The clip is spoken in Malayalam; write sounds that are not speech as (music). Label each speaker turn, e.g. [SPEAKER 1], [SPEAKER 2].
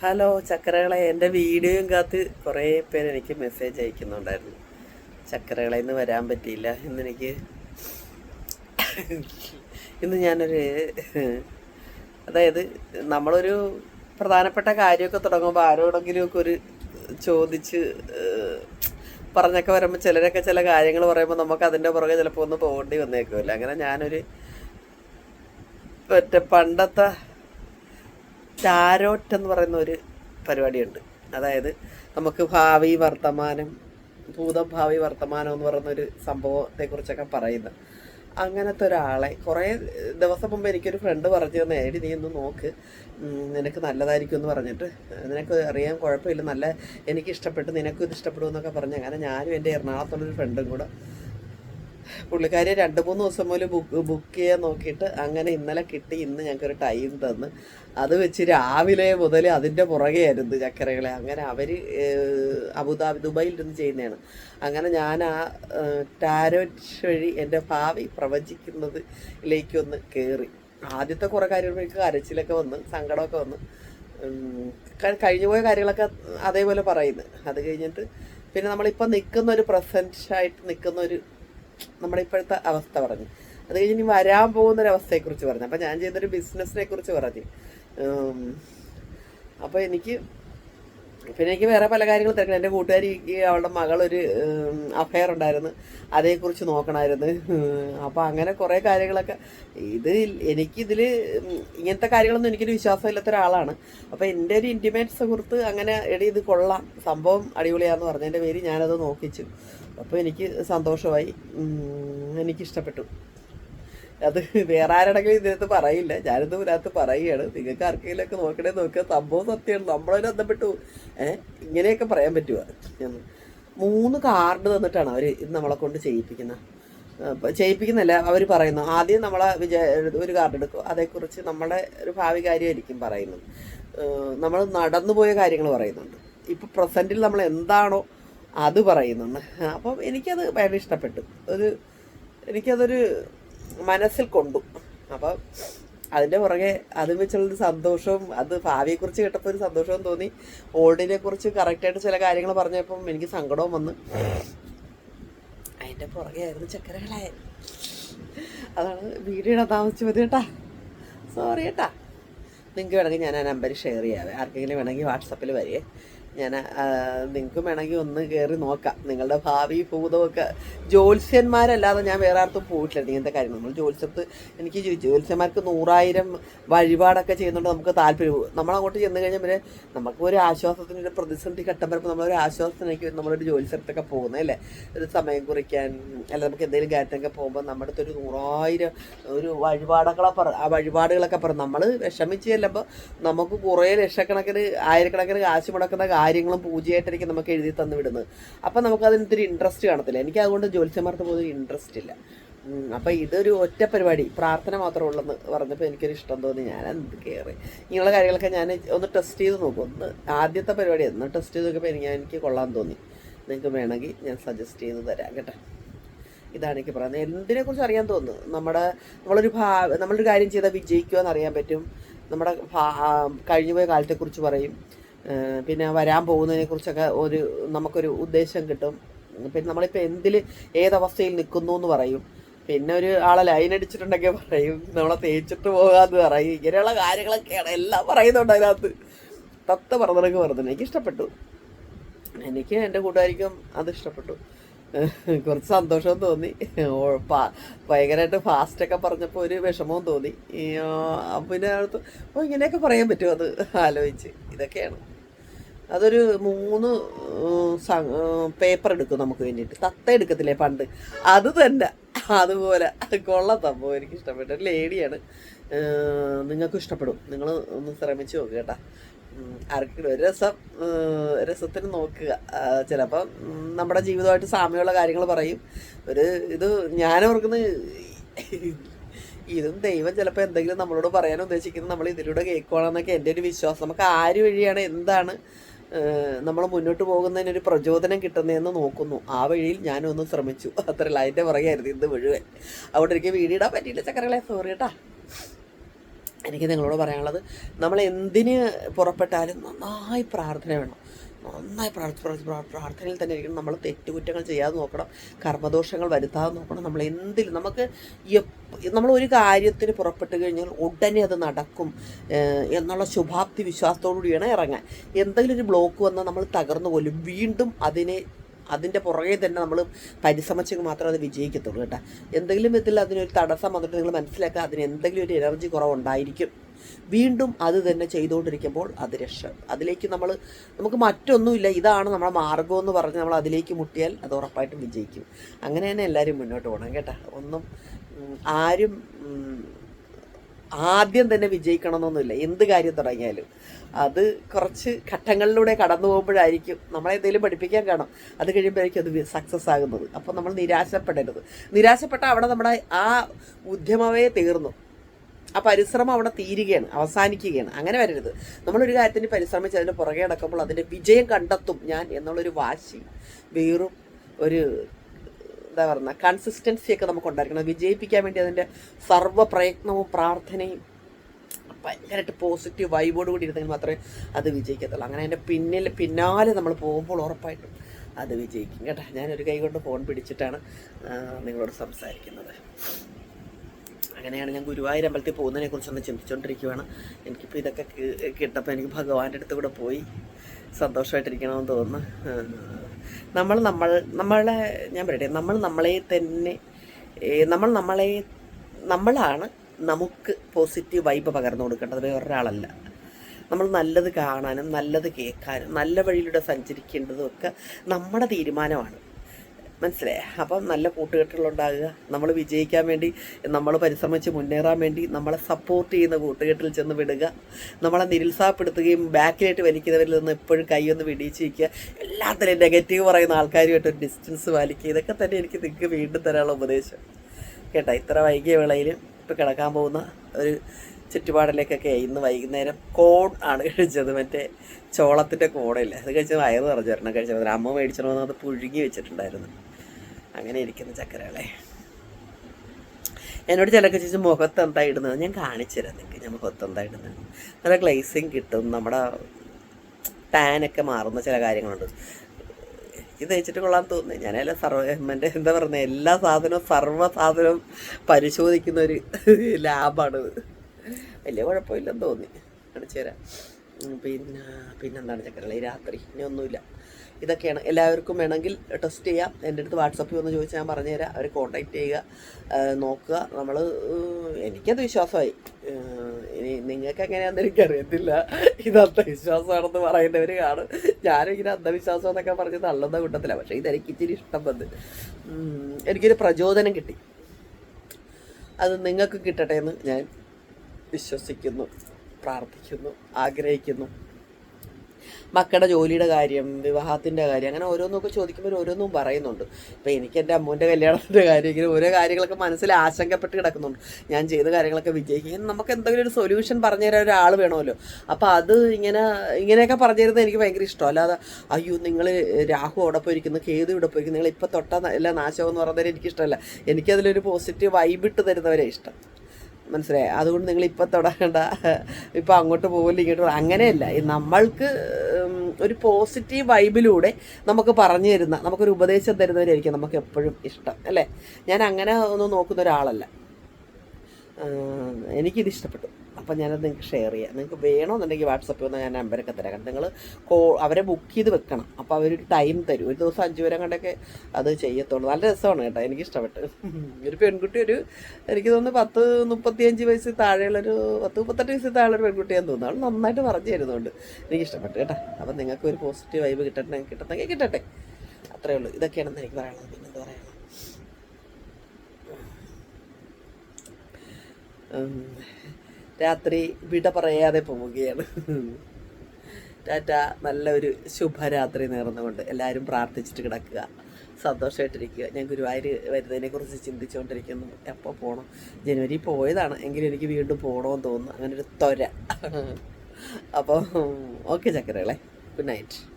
[SPEAKER 1] ഹലോ ചക്കരകളെ എന്റെ വീഡിയോയും കാത്ത് കുറേ പേര് എനിക്ക് മെസ്സേജ് അയക്കുന്നുണ്ടായിരുന്നു. ചക്കരകളെ ഇന്ന് വരാൻ പറ്റിയില്ല. ഇന്നെനിക്ക് ഇന്ന് ഞാനൊരു അതായത് നമ്മളൊരു പ്രധാനപ്പെട്ട കാര്യമൊക്കെ തുടങ്ങുമ്പോൾ ആരോടെങ്കിലുമൊക്കെ ഒരു ചോദിച്ച് പറഞ്ഞൊക്കെ വരുമ്പോൾ ചിലരൊക്കെ ചില കാര്യങ്ങൾ പറയുമ്പോൾ നമുക്ക് അതിന്റെ പുറകെ ചിലപ്പോൾ ഒന്ന് പോകേണ്ടി വന്നേക്കുമല്ലോ. അങ്ങനെ ഞാനൊരു മറ്റേ പണ്ടത്തെ ടാരോട്ട് എന്ന് പറയുന്ന ഒരു പരിപാടിയുണ്ട്. അതായത് നമുക്ക് ഭാവി വർത്തമാനം ഭൂതം ഭാവി വർത്തമാനം എന്ന് പറയുന്ന ഒരു സംഭവത്തെക്കുറിച്ചൊക്കെ പറയുന്നത് അങ്ങനത്തെ ഒരാളെ കുറേ ദിവസം മുമ്പ് എനിക്കൊരു ഫ്രണ്ട് പറഞ്ഞു തന്നെ എടി നീ ഒന്ന് നോക്ക്. നിനക്ക് നല്ലതായിരിക്കും എന്ന് പറഞ്ഞിട്ട്. നിനക്ക് അറിയാൻ കുഴപ്പമില്ല. നല്ല എനിക്ക് ഇഷ്ടപ്പെട്ടു നിനക്കും ഇത് ഇഷ്ടപ്പെടുമെന്നൊക്കെ പറഞ്ഞു അങ്ങനെ ഞാനും എന്റെ എറണാകുളത്തുള്ളൊരു ഫ്രണ്ടും കൂടെ പുള്ളിക്കാരി രണ്ട് മൂന്ന് ദിവസം മുതൽ ബുക്ക് ബുക്ക് ചെയ്യാൻ നോക്കിയിട്ട് അങ്ങനെ ഇന്നലെ കിട്ടി ഇന്ന് ഞങ്ങൾക്ക് ഒരു ടൈം തന്ന്. അത് വെച്ച് രാവിലെ മുതൽ അതിന്റെ പുറകെ ആയിരുന്നു ചക്കരകളെ. അങ്ങനെ അവർ അബുദാബി ദുബായിൽ ഇരുന്ന് ചെയ്യുന്നതാണ്. അങ്ങനെ ഞാൻ ആ ടാരോറ്റ് വഴി എന്റെ ഭാവി പ്രവചിക്കുന്നതിലേക്കൊന്ന് കയറി ആദ്യത്തെ കുറേ കാര്യങ്ങൾക്ക് കരച്ചിലൊക്കെ വന്ന് സങ്കടമൊക്കെ വന്ന്. കഴിഞ്ഞു പോയ കാര്യങ്ങളൊക്കെ അതേപോലെ പറയുന്നത് അത് കഴിഞ്ഞിട്ട് പിന്നെ നമ്മളിപ്പോൾ നിൽക്കുന്ന ഒരു പ്രസന്റ് ആയിട്ട് നിൽക്കുന്ന ഒരു നമ്മുടെ ഇപ്പോഴത്തെ അവസ്ഥ പറഞ്ഞു. അത് കഴിഞ്ഞ് ഇനി വരാൻ പോകുന്ന ഒരു അവസ്ഥയെക്കുറിച്ച് പറഞ്ഞു. അപ്പം ഞാൻ ചെയ്യുന്നൊരു ബിസിനസ്സിനെ കുറിച്ച് പറഞ്ഞു. അപ്പോൾ എനിക്ക് പിന്നെ എനിക്ക് വേറെ പല കാര്യങ്ങൾ തിരക്കണം എന്റെ കൂട്ടുകാരി ഈ അവളുടെ മകളൊരു അഫയർ ഉണ്ടായിരുന്നു. അതേക്കുറിച്ച് നോക്കണമായിരുന്നു അപ്പോൾ അങ്ങനെ കുറേ കാര്യങ്ങളൊക്കെ ഇത് എനിക്കിതിൽ ഇങ്ങനത്തെ കാര്യങ്ങളൊന്നും എനിക്കൊരു വിശ്വാസമില്ലാത്ത ഒരാളാണ്. അപ്പോൾ എന്റെ ഒരു ഇന്റിമേറ്റ് സുഹൃത്ത് അങ്ങനെ എടി ഇത് കൊള്ളാം. സംഭവം അടിപൊളിയാന്ന് പറഞ്ഞതിന്റെ പേര് ഞാനത് നോക്കിച്ചു. അപ്പോൾ എനിക്ക് സന്തോഷമായി. എനിക്കിഷ്ടപ്പെട്ടു. അത് വേറെ ആരാണെങ്കിലും ഇതിനകത്ത് പറയില്ല. ഞാനിത് ഇതിനകത്ത് പറയുകയാണ്. നിങ്ങൾക്ക് ആർക്കെങ്കിലും ഒക്കെ നോക്കണേ നോക്കുക. സംഭവം സത്യമാണ്. നമ്മളതിന് ബന്ധപ്പെട്ടു. ഏഹ് ഇങ്ങനെയൊക്കെ പറയാൻ പറ്റുമോ മൂന്ന് കാർഡ് തന്നിട്ടാണ് അവർ ഇത് നമ്മളെ കൊണ്ട് ചെയ്യിപ്പിക്കുന്നത്. ചെയ്യിപ്പിക്കുന്നില്ല അവർ പറയുന്നു. ആദ്യം നമ്മളെ വിജയ ഒരു കാർഡ് എടുക്കും. അതേക്കുറിച്ച് നമ്മുടെ ഒരു ഭാവി കാര്യമായിരിക്കും പറയുന്നത്. നമ്മൾ നടന്നുപോയ കാര്യങ്ങൾ പറയുന്നുണ്ട്. ഇപ്പോൾ പ്രസന്റിൽ നമ്മൾ എന്താണോ അത് പറയുന്നുണ്ട്. അപ്പം എനിക്കത് ഭയങ്കര ഇഷ്ടപ്പെട്ടു. ഒരു എനിക്കതൊരു മനസ്സിൽ കൊണ്ടു. അപ്പം അതിന്റെ പുറകെ അതും വെച്ചുള്ളൊരു സന്തോഷവും അത് ഭാവിയെക്കുറിച്ച് കേട്ടപ്പോൾ ഒരു സന്തോഷവും തോന്നി. ഓൾഡിനെ കുറിച്ച് കറക്റ്റായിട്ട് ചില കാര്യങ്ങൾ പറഞ്ഞപ്പം എനിക്ക് സങ്കടവും വന്നു. അതിന്റെ പുറകെ ആയിരുന്നു ചക്കരകളെ. അതാണ് വീഡിയോ താമസിച്ചു മതി കേട്ടാ. സോറി കേട്ടാ. നിങ്ങൾക്ക് വേണമെങ്കിൽ ഞാൻ ആ നമ്പർ ഷെയർ ചെയ്യാവേ ആർക്കെങ്കിലും വേണമെങ്കിൽ വാട്സപ്പിൽ വരികയെ. ഞാൻ നിങ്ങൾക്ക് വേണമെങ്കിൽ ഒന്ന് കയറി നോക്കാം. നിങ്ങളുടെ ഭാവി ഭൂതമൊക്കെ ജ്യോത്സ്യന്മാരല്ലാതെ ഞാൻ വേറെ ആർക്കും പോയിട്ടില്ല. ഇങ്ങനത്തെ കാര്യം നമ്മൾ ജ്യോത്സ്യത്ത് എനിക്ക് ജ്യോത്സ്യന്മാർക്ക് നൂറായിരം വഴിപാടൊക്കെ ചെയ്യുന്നുണ്ട് നമുക്ക് താല്പര്യം. നമ്മൾ അങ്ങോട്ട് ചെന്ന് കഴിഞ്ഞാൽ പിന്നെ നമുക്ക് ഒരു ആശ്വാസത്തിന് ഒരു പ്രതിസന്ധി ഘട്ടം വരുമ്പോൾ നമ്മളൊരു ആശ്വാസത്തിനേക്ക് നമ്മളൊരു ജ്യോത്സ്യത്തൊക്കെ പോകുന്നത് അല്ലേ? ഒരു സമയം കുറിക്കാൻ അല്ല നമുക്ക് എന്തെങ്കിലും കാര്യത്തിനൊക്കെ പോകുമ്പോൾ നമ്മുടെ അടുത്തൊരു നൂറായിരം ഒരു വഴിപാടുകളെ പറ ആ വഴിപാടുകളൊക്കെ പറ. നമ്മൾ വിഷമിച്ച് ചെല്ലുമ്പോൾ നമുക്ക് കുറേ ലക്ഷക്കണക്കിന് ആയിരക്കണക്കിന് കാശ് മുടക്കുന്ന കാര്യങ്ങളും പൂജയായിട്ടായിരിക്കും നമുക്ക് എഴുതി തന്നു വിടുന്നത് അപ്പം നമുക്ക് അതിനൊത്തിരി ഇൻട്രസ്റ്റ് കാണത്തില്ല. എനിക്ക് അതുകൊണ്ട് ജ്യോത്സ്യന്മാർക്ക് പോലും ഇൻട്രസ്റ്റ് ഇല്ല. അപ്പം ഇതൊരു ഒറ്റ പരിപാടി. പ്രാർത്ഥന മാത്രമേ ഉള്ളെന്ന് പറഞ്ഞപ്പോൾ എനിക്കൊരു ഇഷ്ടം തോന്നി. ഞാൻ എന്ത് കയറി ഇങ്ങനെയുള്ള കാര്യങ്ങളൊക്കെ ഞാൻ ഒന്ന് ടെസ്റ്റ് ചെയ്ത് നോക്കും. ഒന്ന് ആദ്യത്തെ പരിപാടി ഒന്ന് ടെസ്റ്റ് ചെയ്ത് നോക്കിയപ്പോൾ എനിക്ക് എനിക്ക് കൊള്ളാൻ തോന്നി. നിങ്ങൾക്ക് വേണമെങ്കിൽ ഞാൻ സജസ്റ്റ് ചെയ്ത് തരാം കേട്ടോ. ഇതാണ് എനിക്ക് പറയുന്നത്. എന്തിനെക്കുറിച്ച് അറിയാൻ തോന്നുന്നു? നമ്മുടെ നമ്മളൊരു ഭാ നമ്മളൊരു കാര്യം ചെയ്താൽ വിജയിക്കുമോ എന്ന് അറിയാൻ പറ്റും. നമ്മുടെ കഴിഞ്ഞുപോയ കാലത്തെക്കുറിച്ച് പറയും. പിന്നെ വരാൻ പോകുന്നതിനെക്കുറിച്ചൊക്കെ ഒരു നമുക്കൊരു ഉദ്ദേശം കിട്ടും. പിന്നെ നമ്മളിപ്പോൾ എന്തിൽ ഏതവസ്ഥയിൽ നിൽക്കുന്നു എന്ന് പറയും. പിന്നെ ഒരു ആളെ ലൈൻ അടിച്ചിട്ടുണ്ടെങ്കിൽ പറയും നമ്മളെ തേച്ചിട്ട് പോകാന്ന് പറയും. ഇങ്ങനെയുള്ള കാര്യങ്ങളൊക്കെയാണ് എല്ലാം പറയുന്നുണ്ട് അതിനകത്ത്. തത്ത പറഞ്ഞതൊക്കെ പറഞ്ഞു എനിക്ക് ഇഷ്ടപ്പെട്ടു എനിക്ക് എന്റെ കൂട്ടുകാരിക്കും അത് ഇഷ്ടപ്പെട്ടു. കുറച്ച് സന്തോഷവും തോന്നി. ഭയങ്കരമായിട്ട് ഫാസ്റ്റൊക്കെ പറഞ്ഞപ്പോൾ ഒരു വിഷമവും തോന്നി. പിന്നെ അടുത്ത് ഇങ്ങനെയൊക്കെ പറയാൻ പറ്റുമോ അത്? ആലോചിച്ച്. ഇതൊക്കെയാണ്. അതൊരു മൂന്ന് പേപ്പർ എടുക്കും നമുക്ക് വേണ്ടിയിട്ട്. തത്ത എടുക്കത്തില്ലേ പണ്ട്? അത് തന്നെ. അതുപോലെ. കൊള്ള സംഭവം എനിക്ക് ഇഷ്ടപ്പെട്ട ഒരു ലേഡിയാണ്. നിങ്ങൾക്ക് ഇഷ്ടപ്പെടും. നിങ്ങൾ ഒന്ന് ശ്രമിച്ചു നോക്കുക കേട്ടാ. ആർക്കെങ്കിലും ഒരു രസം രസത്തിന് നോക്കുക. ചിലപ്പോൾ നമ്മുടെ ജീവിതമായിട്ട് സാമ്യമുള്ള കാര്യങ്ങൾ പറയും. ഒരു ഇത് ഞാൻ ഓർക്കുന്നത് ഇതും ദൈവം ചിലപ്പോൾ എന്തെങ്കിലും നമ്മളോട് പറയാൻ ഉദ്ദേശിക്കുന്നത് നമ്മൾ ഇതിലൂടെ കേൾക്കുകയാണെന്നൊക്കെ എന്റെ ഒരു വിശ്വാസം. നമുക്ക് ആര് വഴിയാണ് എന്താണ് നമ്മൾ മുന്നോട്ട് പോകുന്നതിന് പോകുന്നതിനൊരു പ്രചോദനം കിട്ടുന്നതെന്ന് നോക്കുന്നു. ആ വഴിയിൽ ഞാനൊന്ന് ശ്രമിച്ചു. അത്രയല്ല അതിന്റെ പുറകെയായിരുന്നു ഇന്ന് മുഴുവൻ. അവിടെ എനിക്ക് വീടിടാൻ പറ്റിയില്ല ചക്കരകളെ. സോറി കേട്ടാ എനിക്ക് നിങ്ങളോട് പറയാനുള്ളത് നമ്മൾ എന്തിന് പുറപ്പെട്ടാലും നന്നായി പ്രാർത്ഥന വേണം. നന്നായി പ്രാർത്ഥി പ്രാർത്ഥി പ്രാ- പ്രാർത്ഥനയിൽ തന്നെ ഇരിക്കണം. നമ്മൾ തെറ്റുകുറ്റങ്ങൾ ചെയ്യാതെ നോക്കണം. കർമ്മദോഷങ്ങൾ വരുത്താതെ നോക്കണം. നമ്മൾ എന്തിലും നമുക്ക് നമ്മൾ ഒരു കാര്യത്തിന് പുറപ്പെട്ട് കഴിഞ്ഞാൽ ഉടനെ അത് നടക്കും എന്നുള്ള ശുഭാപ്തി വിശ്വാസത്തോടു കൂടിയാണ് ഇറങ്ങാൻ. എന്തെങ്കിലും ഒരു ബ്ലോക്ക് വന്നാൽ നമ്മൾ തകർന്നു പോലും വീണ്ടും അതിനെ അതിന്റെ പുറകെ തന്നെ നമ്മൾ പരിശ്രമിച്ചെങ്കിൽ മാത്രമേ അത് വിജയിക്കത്തുള്ളൂ കേട്ടോ. എന്തെങ്കിലും വിധത്തിൽ അതിനൊരു തടസ്സം വന്നിട്ട് നിങ്ങൾ മനസ്സിലാക്കുക അതിന് എന്തെങ്കിലും ഒരു എനർജി കുറവുണ്ടായിരിക്കും. വീണ്ടും അത് തന്നെ ചെയ്തുകൊണ്ടിരിക്കുമ്പോൾ അത് രക്ഷ. അതിലേക്ക് നമ്മൾ നമുക്ക് മറ്റൊന്നുമില്ല. ഇതാണ് നമ്മുടെ മാർഗം എന്ന് പറഞ്ഞ് നമ്മൾ അതിലേക്ക് മുട്ടിയാൽ അത് ഉറപ്പായിട്ടും വിജയിക്കും. അങ്ങനെ തന്നെ എല്ലാവരും മുന്നോട്ട് പോകണം കേട്ടോ. ഒന്നും ആരും ആദ്യം തന്നെ വിജയിക്കണമെന്നൊന്നുമില്ല. എന്ത് കാര്യം തുടങ്ങിയാലും. അത് കുറച്ച് ഘട്ടങ്ങളിലൂടെ കടന്നു പോകുമ്പോഴായിരിക്കും നമ്മളെ എന്തെങ്കിലും പഠിപ്പിക്കാൻ കാണും. അത് കഴിയുമ്പോഴായിരിക്കും അത് സക്സസ് ആകുന്നത്. അപ്പോൾ നമ്മൾ നിരാശപ്പെടരുത്. നിരാശപ്പെട്ട അവിടെ നമ്മുടെ ആ ഉദ്യമമേ തീർന്നു. ആ പരിശ്രമം അവിടെ തീരുകയാണ് അവസാനിക്കുകയാണ്. അങ്ങനെ വരരുത്. നമ്മളൊരു കാര്യത്തിന് പരിശ്രമിച്ച് അതിന്റെ പുറകെ നടക്കുമ്പോൾ അതിന്റെ വിജയം കണ്ടെത്തും ഞാൻ എന്നുള്ളൊരു വാശി വേറും ഒരു എന്താ പറയുക കൺസിസ്റ്റൻസി ഒക്കെ നമുക്ക് ഉണ്ടായിരിക്കണം. വിജയിപ്പിക്കാൻ വേണ്ടി അതിന്റെ സർവ പ്രയത്നവും പ്രാർത്ഥനയും ഭയങ്കരമായിട്ട് പോസിറ്റീവ് വൈബോട് കൂടി ഇരുന്നെങ്കിൽ മാത്രമേ അത് വിജയിക്കത്തുള്ളൂ. അങ്ങനെ അതിന്റെ പിന്നിൽ പിന്നാലെ നമ്മൾ പോകുമ്പോൾ ഉറപ്പായിട്ടും അത് വിജയിക്കും. കേട്ടോ? ഞാനൊരു കൈ കൊണ്ട് ഫോൺ പിടിച്ചിട്ടാണ് നിങ്ങളോട് സംസാരിക്കുന്നത്. അങ്ങനെയാണ് ഞാൻ ഗുരുവായൂർ അമ്പലത്തിൽ പോകുന്നതിനെ കുറിച്ചൊന്ന് ചിന്തിച്ചുകൊണ്ടിരിക്കുകയാണ് എനിക്കിപ്പോൾ ഇതൊക്കെ കിട്ടപ്പോൾ എനിക്ക് ഭഗവാന്റെ അടുത്ത് കൂടെ പോയി സന്തോഷമായിട്ടിരിക്കണമെന്ന് തോന്നുന്നു. നമ്മൾ നമ്മൾ നമ്മളെ ഞാൻ പറയട്ടെ നമ്മൾ നമ്മളെ തന്നെ നമ്മൾ നമ്മളെ നമ്മളാണ് നമുക്ക് പോസിറ്റീവ് വൈബ് പകർന്നു കൊടുക്കേണ്ടത്. വേറൊരാളല്ല നമ്മൾ നല്ലത് കാണാനും നല്ലത് കേൾക്കാനും നല്ല വഴിയിലൂടെ സഞ്ചരിക്കേണ്ടതും ഒക്കെ നമ്മുടെ തീരുമാനമാണ്. മനസ്സിലായേ അപ്പം നല്ല കൂട്ടുകെട്ടുകളുണ്ടാകുക. നമ്മൾ വിജയിക്കാൻ വേണ്ടി നമ്മൾ പരിശ്രമിച്ച് മുന്നേറാൻ വേണ്ടി നമ്മളെ സപ്പോർട്ട് ചെയ്യുന്ന കൂട്ടുകെട്ടിൽ ചെന്ന് വിടുക. നമ്മളെ നിരുത്സാഹപ്പെടുത്തുകയും ബാക്കിലായിട്ട് വലിക്കുന്നവരിൽ നിന്ന് എപ്പോഴും കൈയൊന്ന് വയ്ക്കുക എല്ലാത്തിലും നെഗറ്റീവ് പറയുന്ന ആൾക്കാരുമായിട്ട് ഒരു ഡിസ്റ്റൻസ് പാലിക്കുക. ഇതൊക്കെ തന്നെ എനിക്ക് നിങ്ങൾക്ക് വീണ്ടും തരാനുള്ള ഉപദേശം. കേട്ടോ ഇത്ര വൈകിയ വേളയിൽ ഇപ്പോൾ കിടക്കാൻ പോകുന്ന ഒരു ചുറ്റുപാടിലേക്കൊക്കെ ഇന്ന് വൈകുന്നേരം കോൺ ആണ് കഴിച്ചത്. മറ്റേ ചോളത്തിന്റെ കോണില്ല? അത് കഴിച്ചത് വയറ് നിറഞ്ഞു വരണം. കഴിച്ചത് അമ്മ മേടിച്ചിട്ടുണ്ടെന്ന് അത് പുഴുങ്ങി വെച്ചിട്ടുണ്ടായിരുന്നു. അങ്ങനെ ഇരിക്കുന്ന ചക്കരകളെ. എന്നോട് ചിലക്ക് ചോദിച്ചു മുഖത്ത് എന്താ ഇടുന്നത്? ഞാൻ കാണിച്ചു തരാം നിങ്ങൾക്ക് ഞാൻ മുഖത്ത് എന്താ ഇടുന്നത്. നല്ല ഗ്ലേസിങ് കിട്ടും നമ്മുടെ ടാനൊക്കെ മാറുന്ന ചില കാര്യങ്ങളുണ്ട്. എനിക്ക് തേച്ചിട്ട് കൊള്ളാൻ തോന്നുന്നു. ഞാനെല്ലാം സർവ എന്താ പറയുന്നത് എല്ലാ സാധനവും സർവ സാധനവും പരിശോധിക്കുന്ന ഒരു ലാബാണ് വലിയ കുഴപ്പമില്ലെന്ന് തോന്നി. കാണിച്ചു തരാം. പിന്നെ പിന്നെന്താണ് ചക്കരകളെ രാത്രി ഇനി ഒന്നുമില്ല. ഇതൊക്കെയാണ്. എല്ലാവർക്കും വേണമെങ്കിൽ ടെസ്റ്റ് ചെയ്യാം. എന്റെ അടുത്ത് വാട്സപ്പിൽ ഒന്ന് ചോദിച്ചാൽ ഞാൻ പറഞ്ഞുതരാം. അവരെ കോൺടാക്ട് ചെയ്യുക നോക്കുക. നമ്മൾ എനിക്കത് വിശ്വാസമായി. ഇനി നിങ്ങൾക്ക് എങ്ങനെയാണെന്ന് എനിക്കറിയത്തില്ല. ഇത് അന്ധവിശ്വാസമാണെന്ന് പറയുന്നവർ കാണും. ഞാനും ഇങ്ങനെ അന്ധവിശ്വാസം എന്നൊക്കെ പറഞ്ഞ് തള്ളുന്ന കൂട്ടത്തില്ല പക്ഷേ ഇതെനിക്ക് ഇച്ചിരി ഇഷ്ടം വന്ന്. എനിക്കൊരു പ്രചോദനം കിട്ടി. അത് നിങ്ങൾക്ക് കിട്ടട്ടെ എന്ന് ഞാൻ വിശ്വസിക്കുന്നു പ്രാർത്ഥിക്കുന്നു ആഗ്രഹിക്കുന്നു. മക്കളുടെ ജോലിയുടെ കാര്യം വിവാഹത്തിന്റെ കാര്യം അങ്ങനെ ഓരോന്നൊക്കെ ചോദിക്കുമ്പോൾ ഓരോന്നും പറയുന്നുണ്ട്. ഇപ്പോൾ എനിക്ക് എന്റെ അമ്മൂന്റെ കല്യാണത്തിന്റെ കാര്യം ഇങ്ങനെ ഓരോ കാര്യങ്ങളൊക്കെ മനസ്സിൽ ആശങ്കപ്പെട്ട് കിടക്കുന്നുണ്ട്. ഞാൻ ചെയ്ത കാര്യങ്ങളൊക്കെ വിജയിക്കും. നമുക്ക് എന്തെങ്കിലും ഒരു സൊല്യൂഷൻ പറഞ്ഞു തരാൻ ഒരാൾ വേണമല്ലോ. അപ്പോൾ അത് ഇങ്ങനെ ഇങ്ങനെയൊക്കെ പറഞ്ഞു തരുന്നത് എനിക്ക് ഭയങ്കര ഇഷ്ടം അല്ലാതെ അയ്യോ നിങ്ങൾ രാഹു അവിടെ പോയിരിക്കുന്നു കേതു ഇവിടെ പോയിരിക്കുന്നു നിങ്ങൾ ഇപ്പോൾ തൊട്ട എല്ലാ നാശം എന്ന് എനിക്ക് എനിക്കിഷ്ടമല്ല എനിക്കതിലൊരു പോസിറ്റീവ് വൈബ് ഇട്ട് തരുന്നവരെ ഇഷ്ടം. മനസ്സിലായി? അതുകൊണ്ട് നിങ്ങൾ ഇപ്പം തുടങ്ങണ്ട ഇപ്പം അങ്ങോട്ട് പോകില്ല ഇങ്ങോട്ട് അങ്ങനെയല്ല. നമ്മൾക്ക് ഒരു പോസിറ്റീവ് വൈബിലൂടെ നമുക്ക് പറഞ്ഞു തരുന്ന നമുക്കൊരു ഉപദേശം തരുന്നവരായിരിക്കും നമുക്ക് എപ്പോഴും ഇഷ്ടം അല്ലേ? ഞാൻ അങ്ങനെ ഒന്നും നോക്കുന്ന ഒരാളല്ല. എനിക്കിത് ഇഷ്ടപ്പെട്ടു. അപ്പം ഞാനത് നിങ്ങൾക്ക് ഷെയർ ചെയ്യാം. നിങ്ങൾക്ക് വേണമെന്നുണ്ടെങ്കിൽ വാട്സപ്പിൽ വന്ന് ഞാൻ നമ്പരൊക്കെ തരാം. കാരണം നിങ്ങൾ കോ അവരെ ബുക്ക് ചെയ്ത് വെക്കണം. അപ്പോൾ അവരൊരു ടൈം തരും. ഒരു ദിവസം അഞ്ച് വരെ കണ്ടൊക്കെ അത് ചെയ്യത്തുള്ളൂ. നല്ല രസമാണ് കേട്ടോ. എനിക്ക് ഇഷ്ടപ്പെട്ടു (laughs) ഒരു പെൺകുട്ടി ഒരു എനിക്ക് തോന്നുന്നു പത്ത് മുപ്പത്തിയഞ്ച് വയസ്സിൽ താഴെയുള്ളൊരു പത്ത് മുപ്പത്തെട്ട് വയസ്സിൽ താഴെയുള്ള ഒരു പെൺകുട്ടിയാന്ന് തോന്നുന്നു. അവൾ നന്നായിട്ട് പറഞ്ഞു തരുന്നുണ്ട് എനിക്ക് ഇഷ്ടപ്പെട്ടു കേട്ടോ. അപ്പം നിങ്ങൾക്ക് ഒരു പോസിറ്റീവ് വൈബ് കിട്ടട്ടെ കിട്ടണമെങ്കിൽ കിട്ടട്ടെ. അത്രേ ഉള്ളൂ. ഇതൊക്കെയാണെന്ന് എനിക്ക് പറയാനുള്ളത്. പിന്നെന്താ പറയുക ഉം. രാത്രി വിട പറയാതെ പോവുകയാണ്. ടാറ്റ നല്ലൊരു ശുഭരാത്രി നേർന്നുകൊണ്ട് എല്ലാവരും പ്രാർത്ഥിച്ചിട്ട് കിടക്കുക. സന്തോഷമായിട്ടിരിക്കുക ഞാൻ ഗുരുവായൂർ വരുന്നതിനെക്കുറിച്ച് ചിന്തിച്ചുകൊണ്ടിരിക്കുന്നു. എപ്പോൾ പോകണം ജനുവരി പോയതാണ്. എങ്കിലും എനിക്ക് വീണ്ടും പോകണമെന്ന് തോന്നുന്നു. അങ്ങനെ ഒരു തൊര അപ്പോൾ ഓക്കെ ചക്കരകളെ. Good night.